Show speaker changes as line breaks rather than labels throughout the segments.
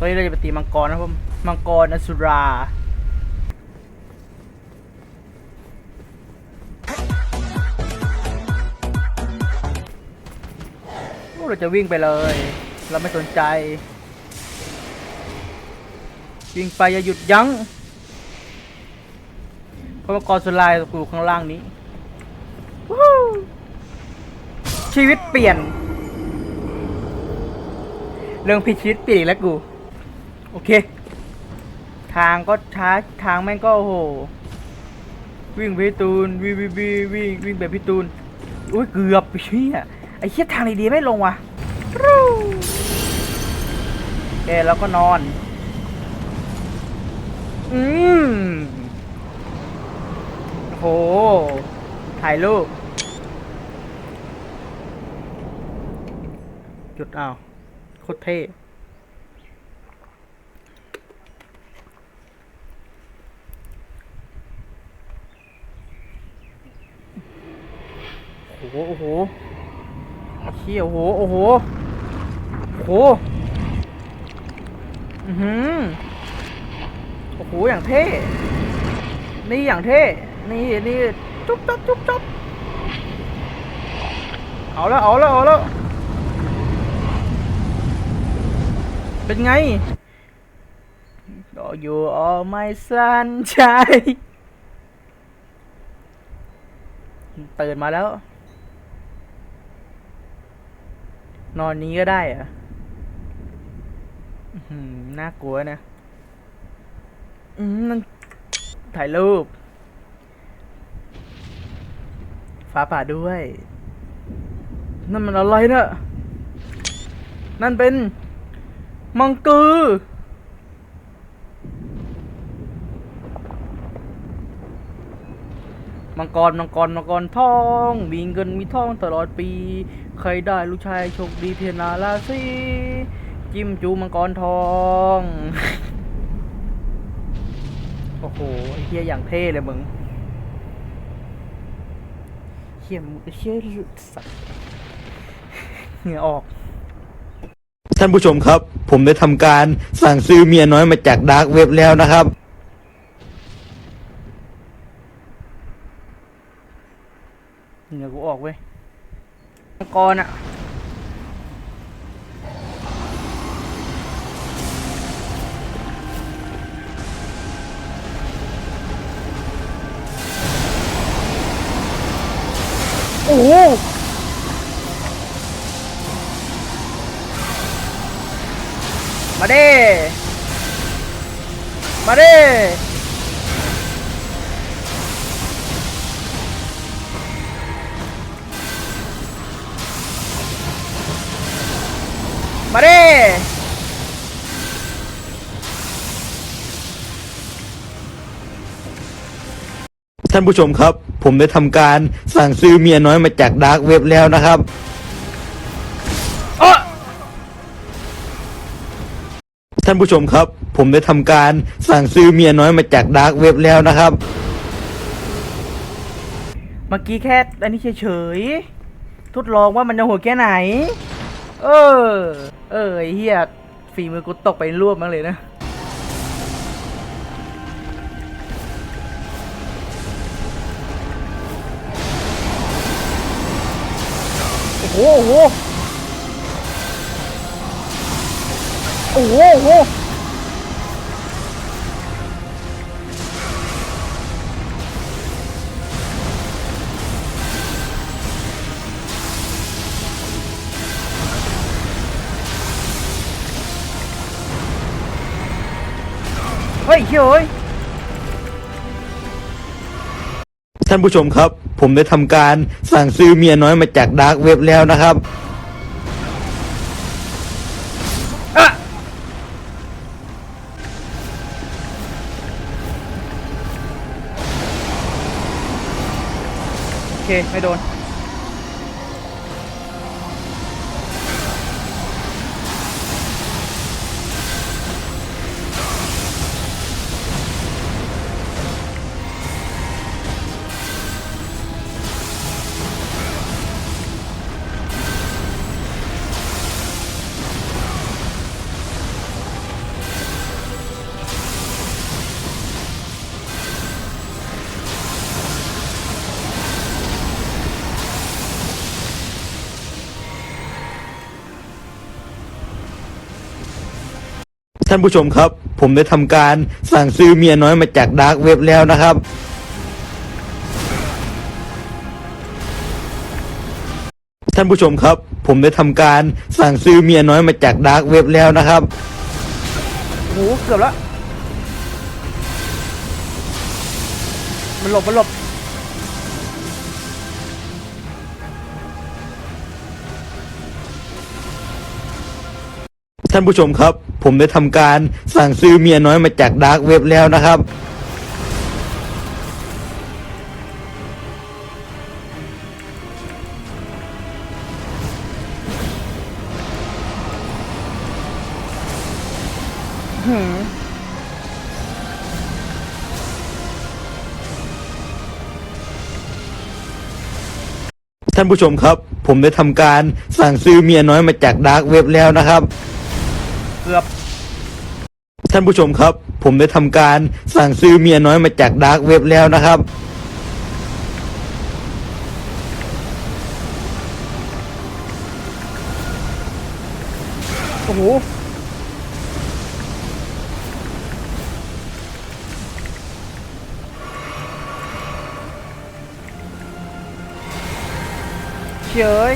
เฮ้เราจะไปตีมังกรนะครับผมมังกรอสุราเราจะวิ่งไปเลย เราไม่สนใจ วิ่งไปอย่าหยุดยัง้งเพราะมังกรสุรายอยู่ข้างล่างนี้วู้ฮู้ชีวิตเปลี่ยน เรื่องพิชิตเปลี่ยนแล้วกู โอเค ทางก็ช้าทางแม่งก็โอ้โห วิ่งไปพี่ตูนวิ่งวิ่งวิ่งวิ่งวิ่งแบบพี่ตูนอุ้ยเกือบไปเชี่ยไอ้เชี่ยทางดีๆไม่ลงว่ะโอเคแล้วก็นอน อืมโอ้โหถ่ายรูปจุดอ้าวโคตรเท่ โอ้โหเขี้ยโอ้โหโอ้โหโอ้โหอือหือโอ้โหอย่างเท่นี่อย่างเท่นี่นี่จุ๊บจับจุ๊บจับเอาแล้วเอาแล้วเอาแล้วเป็นไงก็อยู่ all my sunshine ตื่นมาแล้ว นอนนี้ก็ได้เหรอะน่ากลัวนะ อืมนั่นถ่ายรูป ฟ้าผ่าด้วย นั่นมันอะไรเนะ่ะนั่นเป็น มังกือ มังกร มังกร มังกรทอง มีเงินมีทองตลอดปี ใครได้ลูกชายโชคดีเทียนาราศีจิ้มจูมังกรทอง โอ้โหไอ้เฮียอย่างเท่เลยมึงเฮียมเฮียสัตว์เหงื่อออก
ท่านผู้ชมครับ ผมได้ทำการสั่งซื้อเมียน้อยมาจากดาร์กเว็บแล้วนะครับ
เหงื่อกูออกเว้ย มังกรอะโอ้โหมาเด้มาเด้ มาเด้
ท่านผู้ชมครับ ผมได้ทำการสั่งซื้อเมียน้อยมาจากดาร์กเว็บแล้วนะครับ
เอ้อ
ท่านผู้ชมครับ ผมได้ทำการสั่งซื้อเมียน้อยมาจากดาร์กเว็บแล้วนะครับ
เมื่อกี้แค่อันนี้เฉยๆ ทดลองว่ามันจะโหดแค่ไหน เออ เออไอ้เฮียฝีมือกูตกไปรวบมั้งเลยนะ โอ้โห โอ้โห โอ้โห เฮ้ยเฮ้ย
ท่านผู้ชมครับ ผมได้ทำการสั่งซื้อเมียน้อยมาจากดาร์กเว็บแล้วนะครับ
อะโอเค ไม่โดน
ท่านผู้ชมครับ ผมได้ทำการสั่งซื้อเมียน้อยมาจากดาร์กเว็บแล้วนะครับ ท่านผู้ชมครับ ผมได้ทำการสั่งซื้อเมียน้อยมาจากดาร์กเว็บแล้วนะครับ
โอ้โหเกือบแล้ว มันหลบ มันหลบ
ท่านผู้ชมครับ ผมได้ทำการสั่งซื้อเมียน้อยมาจากดาร์กเว็บแล้วนะครับ
หืม
ท่านผู้ชมครับ ผมได้ทำการสั่งซื้อเมียน้อยมาจากดาร์กเว็บแล้วนะครับ
กือบ
ท่านผู้ชมครับ ผมได้ทำการสั่งซื้อเมียน้อยมาจากดาร์กเว็บแล้วนะครับ
โอ้โห เฉย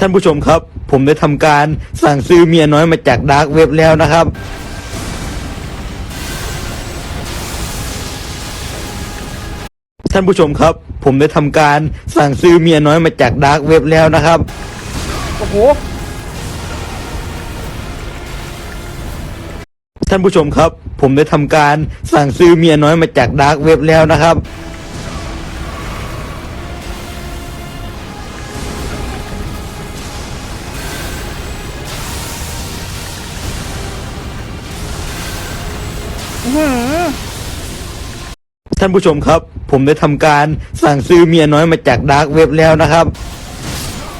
ท่านผู้ชมครับ ผมได้ทำการสั่งซื้อเมียน้อยมาจากดาร์กเว็บแล้วนะครับ ท่านผู้ชมครับ ผมได้ทำการสั่งซื้อเมียน้อยมาจากดาร์กเว็บแล้วนะครับ
โอ้โห
ท่านผู้ชมครับ ผมได้ทำการสั่งซื้อเมียน้อยมาจากดาร์กเว็บแล้วนะครับานผู้ชมครับ ผมได้ทำการสั่งซื้อเมียน้อยมาจากดาร์กเว็บแล้วนะครับ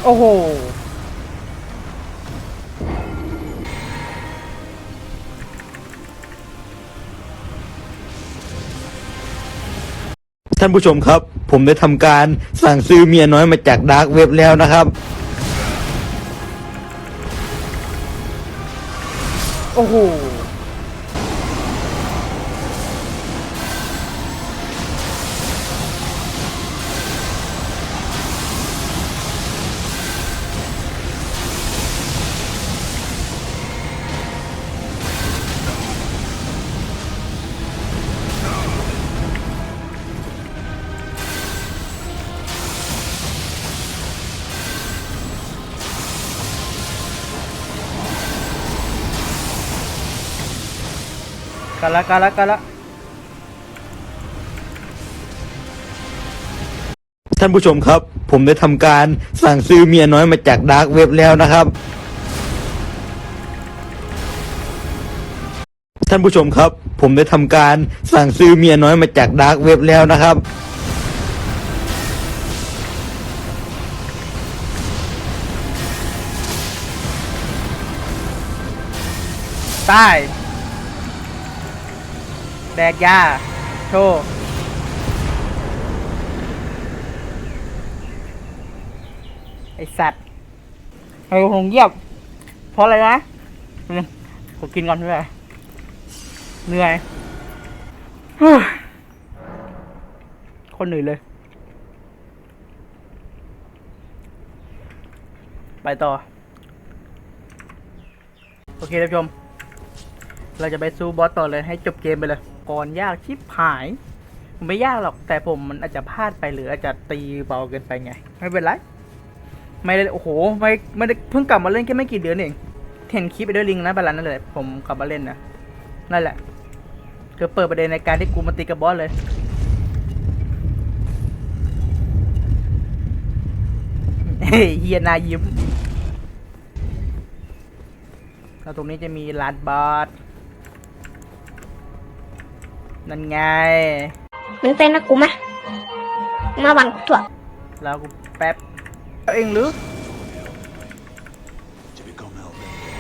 โอ้โห
ท่านผู้ชมครับ ผมได้ทำการสั่งซื้อเมียน้อยมาจากดาร์กเว็บแล้วนะครับ
โอ้โห กันละกันละกันละ
ท่านผู้ชมครับ ผมได้ทำการสั่งซื้อเมียน้อยมาจากดาร์กเว็บแล้วนะครับ ท่านผู้ชมครับ ผมได้ทำการสั่งซื้อเมียน้อยมาจากดาร์กเว็บแล้วนะครับ
ใต้แดกยาโชว์ไอสัตว์ไอ้หงเยียบ เพราะอะไรนะผมกินก่อนด้วยเหนื่อยเฮ้ยคนเหนื่อยเลย ไปต่อ โอเคท่านผู้ชม เราจะไปสู้บอสต่อเลยให้จบเกมไปเลย ก่อนยากชิบหายมันไม่ยากหรอกแต่ผมมันอาจจะพลาดไปหรืออาจจะตีเบาเกินไปไง ไม่เป็นไรไม่ได้โอ้โหไม่ไม่ได้เพิ่งกลับมาเล่นแค่ไม่กี่เดือนเองเห็นคลิปไปด้วยลิงนะบาลานนั่นเลยผมกลับมาเล่นนะนั่นแหละคือเปิดประเด็นในการที่กูมาตีกับบอสเลยเฮ้ยเฮียนายิ้มแล้วตรงนี้จะมีลานบอส นั่นไง
มึงเต้นนะกูมะมาวันกูถั่ว
แล้วกูแป๊บเอาเองหรือ
To become Hellbender.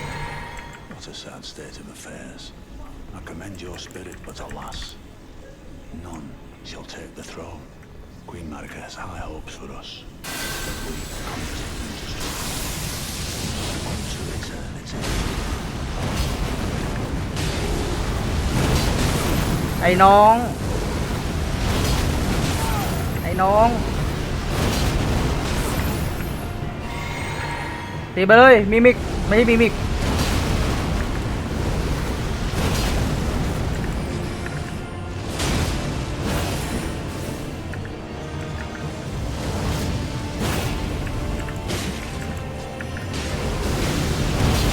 What a sad state of affairs. I commend your spirit, but alas, none shall take the throne. Queen Marika has high hopes for us. But we continue to struggle. On to eternity.
ไอ้น้อง ไอ้น้อง ตีไปเลย มิมิก ไม่ใช่มิมิก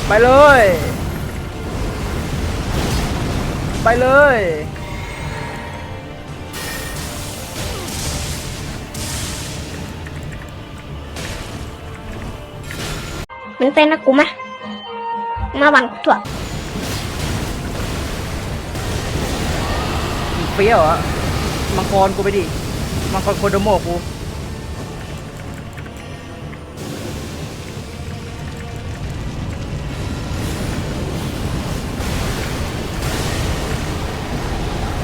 ไปเลย ไปเลย
มึงเป็นนะกูมะมาวันกูถั่ว
เปรี้ยวอะมังกรกูไปดิ มังกรโคโดโมกู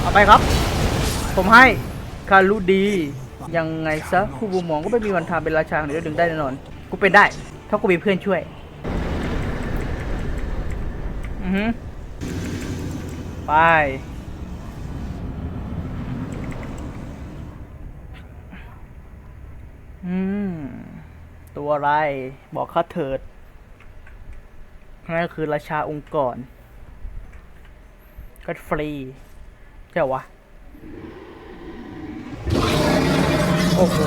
เอาไปครับ ผมให้คารุดี ยังไงซะคู่บูมองก็ไม่มีวันทำเป็นราชาหรือดึงได้แน่นอน กูเป็นได้ ถ้ากูมีเพื่อนช่วย อือฮึไป อืม ตัวอะไร บอกข้าเถิด นั่นก็คือราชาองค์กร ก็ฟรีเหรอวะ โอ้โห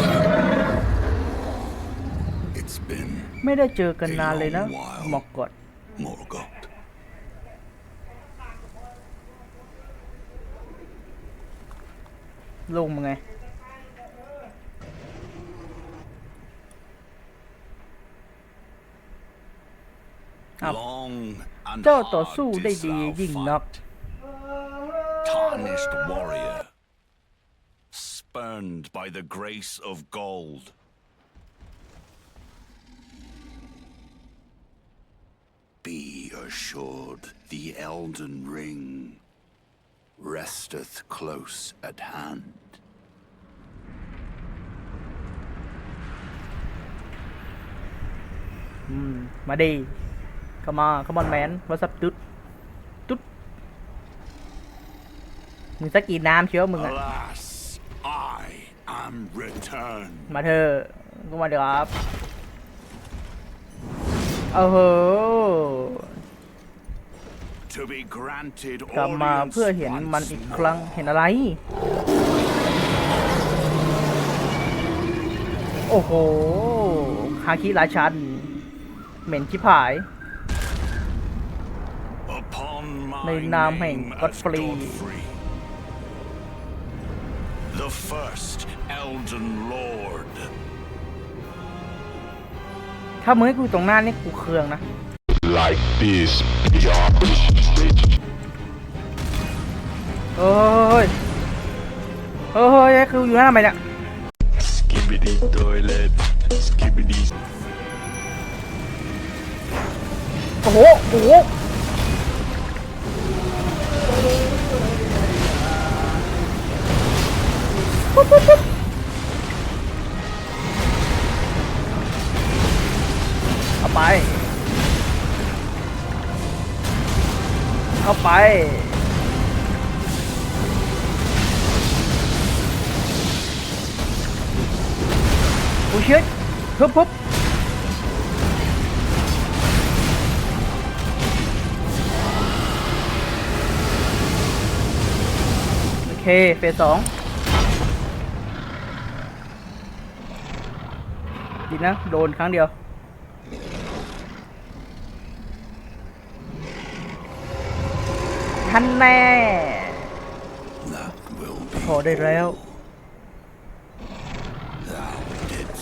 It's been
ไม่ได้เจอกันนานเลยนะหมอกกอด
Morgoth.
ลงมาไง Up.
Long and
เจ้าต่อ
hard
สู้ได้
didst
ดี
thou
ยิ่งนัก
fight. Tarnished warrior, spurned by the grace of gold. Assured the Elden Ring resteth close at hand.
อืมมาดีเข้ามาขมอนแมนว h สับตุ๊ดตุ๊ดมึงสกกีน้ำเชียวมึงอะ
Alas, I am returned.
มาเถอะก็มาเดี๋ยวครับโอ้โห
To be granted
กลับมา
audience
เพื่อเห็นมัน
once
อีกครั้ง
more.
เห็นอะไร โอ้โหฮาคิราชัน เหม็นชิบหาย
Upon my
ในนามแห่ง
name as
Godfrey
Godfrey, the first Elden Lord.
ถ้ามึงให้กูอยู่ตรงหน้านี่กูเคืองนะ
like this beyond
เฮ้ยเฮ้ยคืออยู่หน้าทำไมเนี่ย
skibbity toilet skibbity
โอ้โห โอ้โห ปุ๊บปุ๊บปุ๊บเอาไป เอาไป โอ้ชิตปุ๊บปุ๊บโอเค เฟสสองดีนะ โดนครั้งเดียว ทันแน่ พอได้แล้ว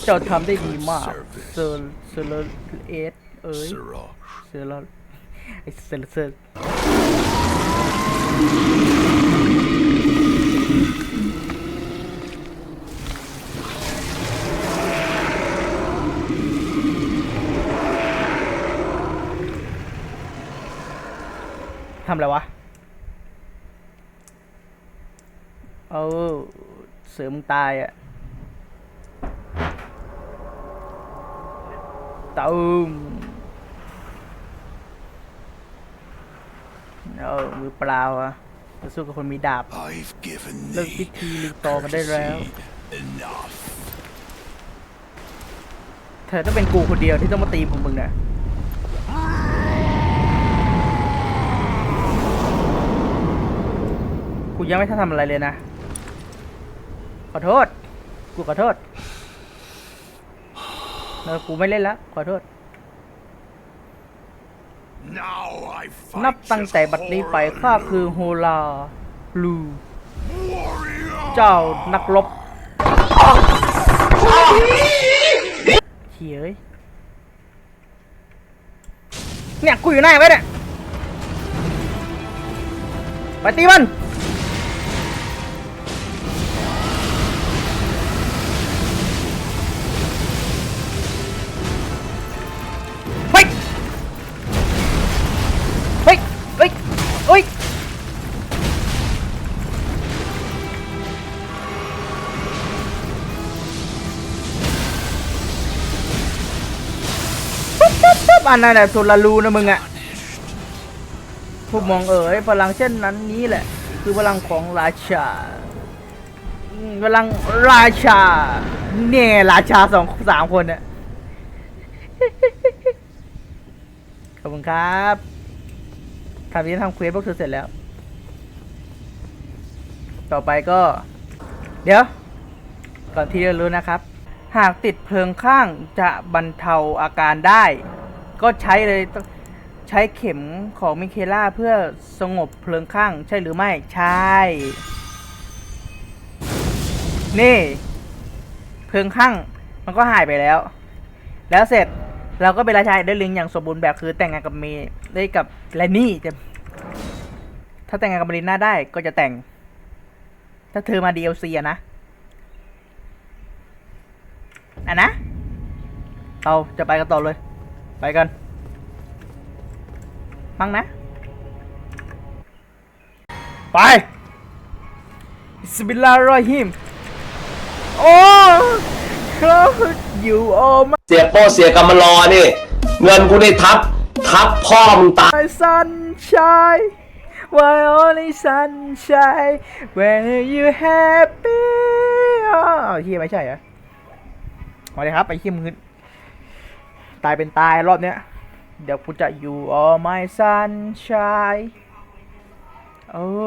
เจ้าทำได้ดีมาก เซอร์เซอร์เอสเอ้ย เซอร์ไอเซอร์เซอร์ทำอะไรวะ เอาเสือมึงตายอะตูมเออมือเปล่าอะจะสู้กับคนมีดาบ
I've given
เลิกพิ
thee
ธีลืมตอกันได้แล้ว
enough.
เธอต้องเป็นกูคนเดียวที่ต้องมาตีผมมึงนะกูยังไม่ทันทำอะไรเลยนะข อโทษ กูขอโทษเออกูไม่เล่นละขอโทษ
Now I
นับ
fight
ตั้ง
as
แต่บัดนี้ไป
Horan
ข้าคือโฮลาลู
warrior.
เจ้านักรบเขียเอ้ยเนี่ยกูอยู่หน้าไว้เนี่ยไปตีมัน อันนั้นแหละสุรารูนะมึงอะพวกมองเอ๋ยพลังเช่นนั้นนี้แหละ คือพลังของราชาพลังราชาเนี่ยราชาสองสามคนเนี่ยขอบคุณครับทำนี้ทำเควสพวกเธอเสร็จแล้ว ต่อไปก็ เดี๋ยว ก่อนที่จะรู้นะครับ หากติดเพลิงข้างจะบรรเทาอาการได้ ก็ใช้เลยต้องใช้เข็มของมิเคล่าเพื่อสงบเพลิงข้าง ใช่หรือไม่ ใช่ นี่ เพลิงข้างมันก็หายไปแล้ว แล้วเสร็จเราก็เป็นราชาได้ลิงอย่างสมบูรณ์แบบคือแต่งงานกับเมย์ได้กับแลนนี่จะถ้าแต่งงานกับมาริน่าได้ก็จะแต่ง ถ้าเธอมา DLC อะนะอะนะ เราจะไปกันต่อเลย ไปกันมั่งนะ ไปอิสบิลลาห์รอฮิม โอ้เขาอยู่โอ้มา
เสียโป้เสียกำมารอนี่ เงินกูนี่ทับ ทับพ่อมึงตาย
My sunshine Why only sunshine When you happy อ้าวเฮียไม่ใช่เหรอมาเลยครับไอ้เฮียมึงตายเป็นตายรอบเนี้ย เดี๋ยวกูจะอยู่ all my sunshine โอ้โห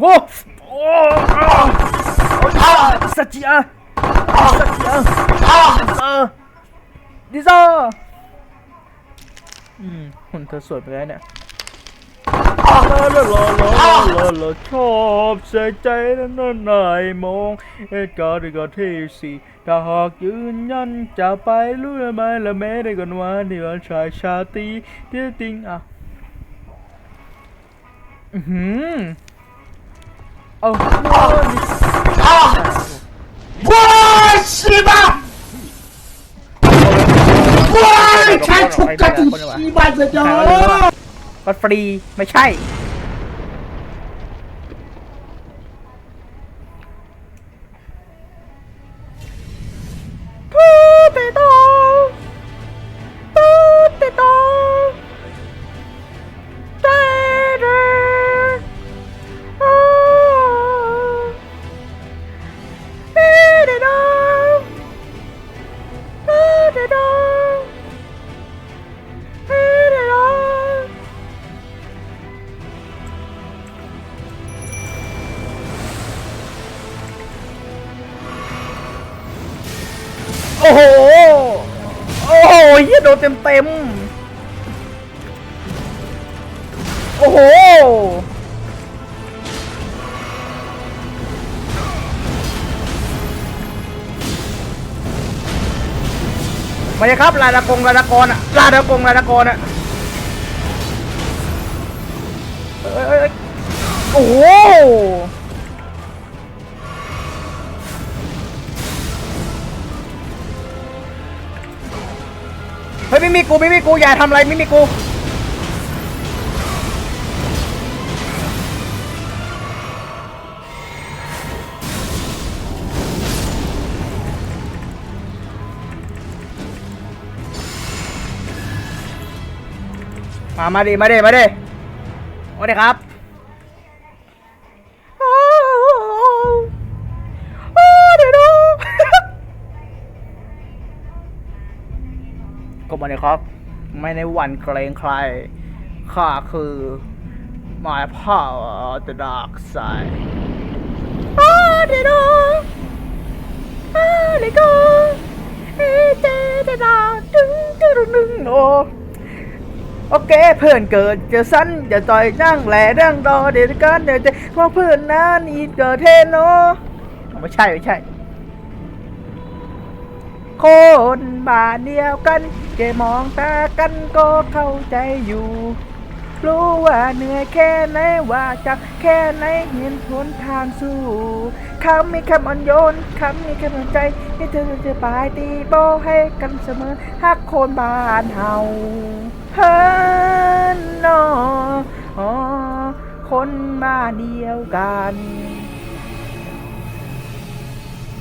โอ้โอ้สัจจิอาสัจจิอาเออดิโซอืมหุ่นเธอสวยไปแล้วเนี่ย ลาลาลาลาลาลาลาชอบใส่ใจนั้นนายมองเหตุการณ์ก็ที่สี่ถ้าหากยืนยันจะไปรู้ไหมละแม้ได้ก่อนว่าที่วันชายชาตรีที่จริงอะอือหือเอาว้าวชิบะว้ายใช้ถูกกันที่บ้านจะจอ ก็ฟรีไม่ใช่ มาเลยครับลาดากงลาดากรอะลาดากงลาดากรอะเอ้ยเอ้ยเอ้ยโอ้โหเฮ้ยไม่มีกูไม่มีกูอย่าทำอะไรไม่มีกู มามาดิมาดิมาดิมาดิครับก็มาเลยครับ ไม่ในวันเกรงใคร ข้าคือ my power of the dark side โอ้เดี๋ยวดูโอ้เดี๋ยวเฮ้เจเดี๋ยวดูดึงดึงดึงโอ้ โอเคเพื่อนเกิดจะสั้นจะต่อยนั่งแหล่นั่งรอเดี๋ยวกันเดี๋ยวจะเพราะเพื่อนนั้นอีกเกิดเทนโนไม่ใช่ไม่ใช่ คนบ้านเดียวกันแกมองตากันก็เข้าใจอยู่ รู้ว่าเหนื่อยแค่ไหนว่าจะแค่ไหนเห็นหนทางสู้คำมีคำอ่อนโยนคำมีคำอ่อนใจให้เธอจะปลายตีโบให้กันเสมอฮักคนบ้านเฮาเฮินนออคนบ้าเดียวกัน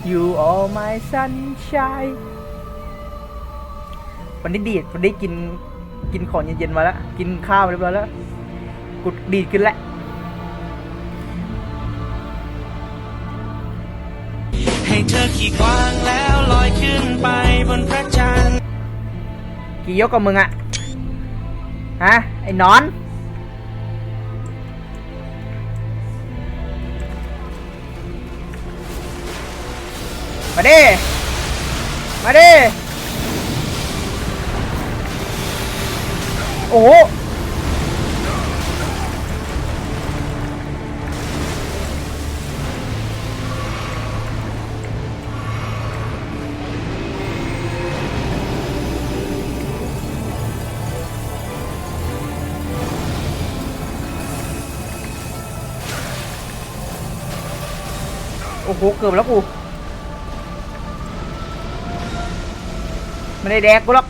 You are my sunshine วันนี้ดีดวันนี้กิน กินของเย็นๆมาแล้ว กินข้าวเรียบร้อยแล้วกุดดีดขึ้นแล้ว
ให้เธอขี่กวางแล้วลอยขึ้นไปบนพระจันทร์
กี่ยกกับมึงอะฮะไอ้หนอน มาดิ มาดิ โอ้โหโอ้โห เกือบแล้วกู ไม่ได้แดกกูหรอก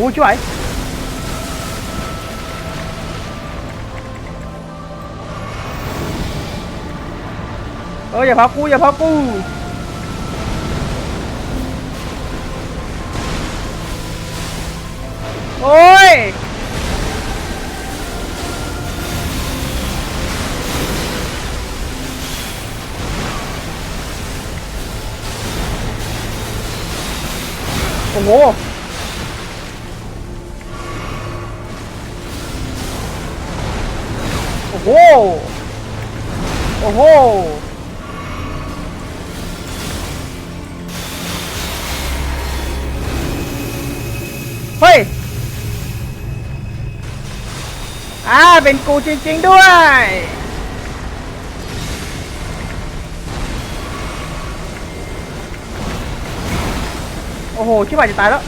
อ้ช่วยเอออย่าพักกูอย่าพักกูโอ้ยโอ้โห โอ้โหโอ้โหเฮ้ยอ่าเป็นกูจริง ๆ ด้วย โอ้โหชิบหายจะตายแล้ว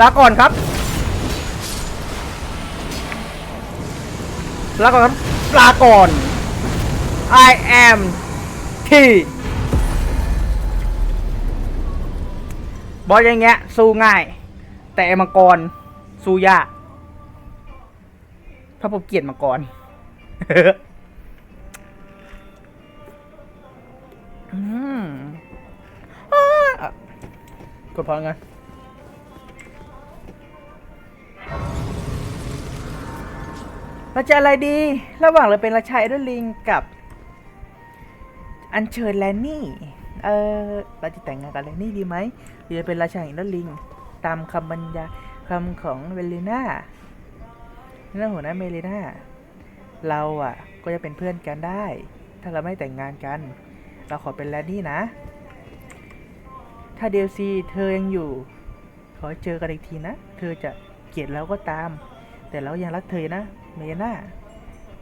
ลาก่อนครับลาก่อนครับลาก่อน I am T บอสอย่างเงี้ยสู้ง่าย แต่มังกรสู้ยากเพราะผมเกลียดมังกรอืมอ้าวกดพอไง เราจะอะไรดี ระหว่างเราเป็นราชาเอเดอร์ลิงกับ อัญเชิญแลนนี่ เออเราจะแต่งงานกับแลนนี่ดีไหมหรือจะเป็นราชาเอเดอร์ลิง ตามคำบรรยายคำของเวลิน่าเรื่องหัวหน้าเมลิน่าเราอะก็จะเป็นเพื่อนกันได้ ถ้าเราไม่แต่งงานกัน เราขอเป็นแลนนี่นะ ถ้าเดลซีเธอยังอยู่ ขอเจอกันอีกทีนะ เธอจะเกลียดเราก็ตาม แต่เรายังรักเธอนะ เมยนา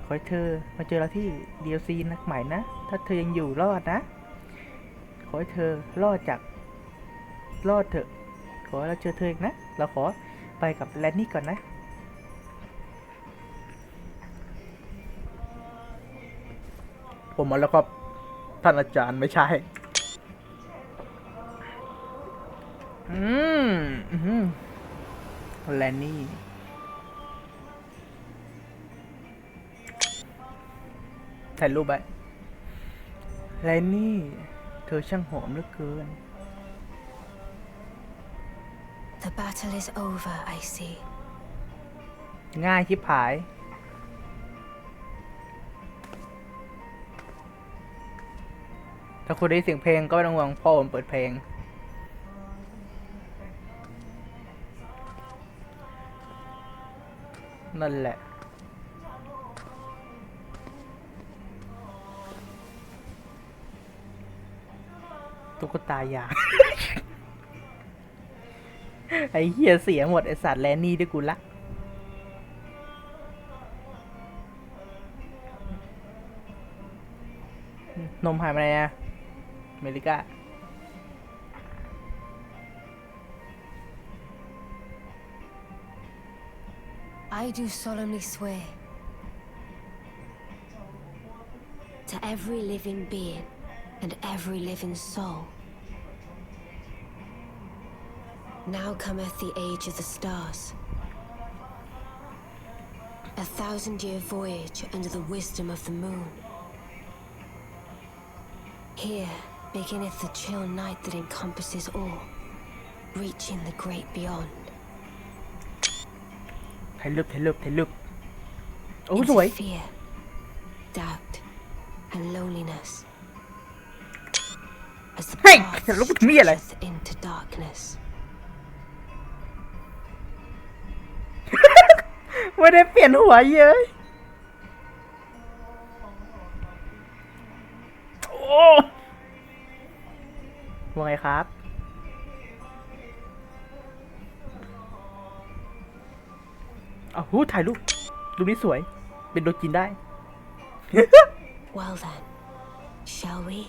ขอให้เธอมาเจอเราที่ DLC นักใหม่นะ ถ้าเธอยังอยู่รอดนะ ขอให้เธอรอดจาก รอดเถอะ ขอให้เราเจอเธออีกนะ เราขอไปกับแลนนี่ก่อนนะผมมาแล้วครับ ท่านอาจารย์ไม่ใช่ อืม อื้อหือแลนนี่ ถ่ายรูปไว้แลนนี่ เธอช่างหอมเหลือเกิน
The battle is over, I see.
ง่ายชิบหาย ถ้าคุณได้ยินเสียงเพลงก็ไม่ต้องห่วงพ่อผมเปิดเพลง นั่นแหละ ตุ๊กตายาง ไอ้เหี้ยเสียหมดไอสัตว์แลนนี่ด้วยกูละนมหายไปไหนอะอเมริกา
I do solemnly swear to every living being and every living soul. Now cometh the age of the stars. A thousand year voyage under the wisdom of the moon. Here beginneth the chill night that encompasses all, reaching the great beyond.
Help, help,
look!
All the way.
Fear, doubt, and loneliness. As the
Hey,
path
look at me, like-
stretcheth into darkness.
ไม่ได้เปลี่ยนหัวเยอะโอ้ว่าไงครับ อ้าวหูถ่ายรูปรูปนี้สวย เป็นโดจินได้
Well then, shall we?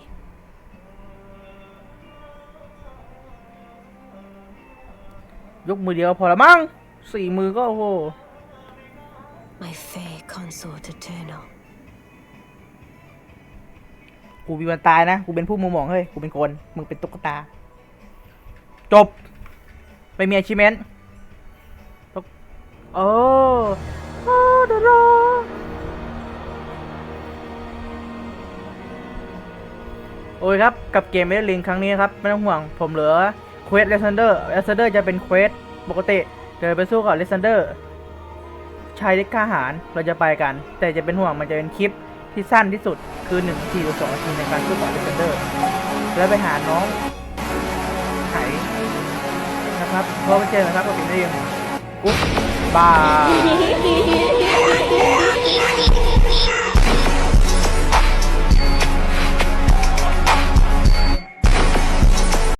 ยกมือเดียวพอละมั้งสี่มือก็โอ้โห
My fair consort eternal.
กูมีวันตายนะ กูเป็นผู้มุมมองเฮ้ย กูเป็นคน มึงเป็นตุ๊กตา จบ ไปมี achievement ตุ๊กโอ้โอ้ดาดาโอ้ยครับ กับเกมเมดลิงครั้งนี้ครับ ไม่ต้องห่วง ผมเหลือเควสเลสเซนเดอร์เลสเซนเดอร์จะเป็นเควสปกติเดินไปสู้กับเลสเซนเดอร์ชายเล็กกล้าหารเราจะไปกัน แต่จะเป็นห่วงมันจะเป็นคลิปที่สั้นที่สุดคือ1นาทีหรือ2นาทีในการสู้กับเลสเซนเดอร์ แล้วไปหาน้องไถนะครับเพราะไปเจอนะครับกับผมเองกุ๊บบาย